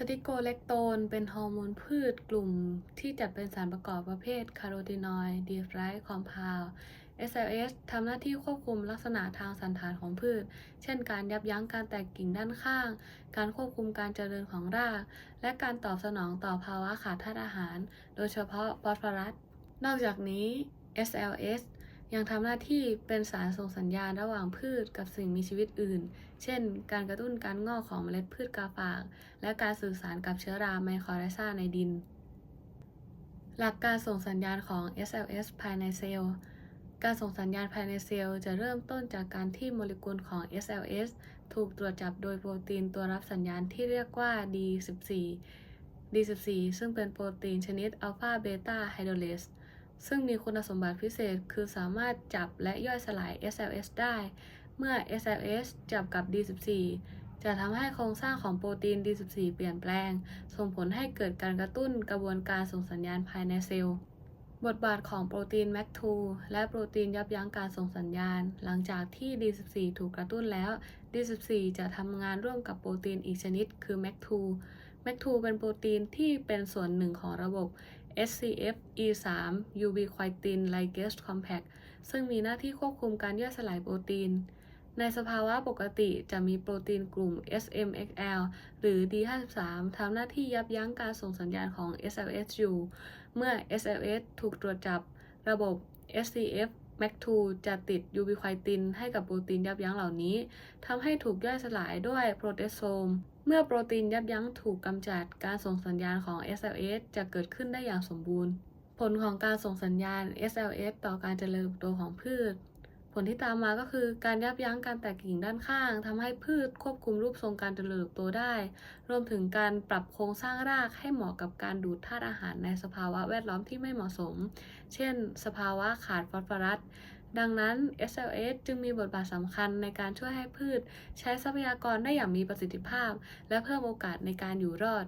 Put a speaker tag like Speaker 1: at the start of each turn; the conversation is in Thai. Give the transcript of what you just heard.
Speaker 1: สติโกเลกโตนเป็นฮอร์โมนพืชกลุ่มที่จัดเป็นสารประกอบประเภทคาร์โรทีนอยด์ดีไรท์คอมเพล SLS ทำหน้าที่ควบคุมลักษณะทางสันฐานของพืช เช่นการยับยั้งการแตกกิ่งด้านข้าง การควบคุมการเจริญของราก และการตอบสนองต่อภาวะขาดธาตุอาหาร โดยเฉพาะฟอสฟอรัส นอกจากนี้ SLS ยังทำหน้าที่เป็นสารส่งสัญญาณระหว่างพืชกับสิ่งมีชีวิตอื่น เช่น การกระตุ้นการงอกของเมล็ดพืชกาฝาก และการสื่อสารกับเชื้อราไมโครไรซาในดิน หลักการส่งสัญญาณของ SLS ภายในเซลล์ การส่งสัญญาณภายในเซลล์จะเริ่มต้นจากการที่โมเลกุลของ SLS ถูกตรวจจับโดยโปรตีนตัวรับสัญญาณที่เรียกว่า D14 D14 ซึ่งเป็นโปรตีนชนิดอัลฟาเบต้าไฮโดรเลส ซึ่งมีคุณสมบัติพิเศษคือสามารถจับและย่อยสลาย SLS ได้ เมื่อ SLS จับกับ D14 จะทำให้โครงสร้างของโปรตีน D14 เปลี่ยนแปลง ส่งผลให้เกิดการกระตุ้นกระบวนการส่งสัญญาณภายในเซลล์ บทบาทของโปรตีน MAC2 และโปรตีนยับยั้งการส่งสัญญาณ หลังจากที่ D14 ถูกกระตุ้นแล้ว D14 จะทำงานร่วมกับโปรตีนอีกชนิด คือ MAC2 MAC2 เป็นโปรตีนที่เป็นส่วนหนึ่งของระบบ SCF E3 ubiquitin ligase Compact ซึ่งมีหน้าที่ควบคุมการย่อยสลายโปรตีน ในสภาวะปกติจะมีโปรตีนกลุ่ม SMXL หรือ D53 ทำหน้าที่ยับยั้งการส่งสัญญาณของ SLS อยู่ เมื่อ SLS ถูกตรวจจับระบบ SCF แมกทูจะติดยูบิควตินให้กับโปรตีนยับยั้งเหล่านี้ทำให้ถูกย่อยสลายด้วยโปรเตสโซม เมื่อโปรตีนยับยั้งถูกกำจัดการส่งสัญญาณของ SLS จะเกิดขึ้นได้อย่างสมบูรณ์ ผลของการส่งสัญญาณ SLS ต่อการเจริญเติบโตของพืช ผลที่ตามมาก็คือการยับยั้งการแตกกิ่งด้านข้างทำให้พืชควบคุมรูปทรงการเจริญเติบโตได้ รวมถึงการปรับโครงสร้างรากให้เหมาะกับการดูดธาตุอาหารในสภาวะแวดล้อมที่ไม่เหมาะสม เช่น สภาวะขาดฟอสฟอรัสดังนั้น SLS จึงมีบทบาทสำคัญในการช่วยให้พืช ใช้ทรัพยากรได้อย่างมีประสิทธิภาพ และเพิ่มโอกาสในการอยู่รอด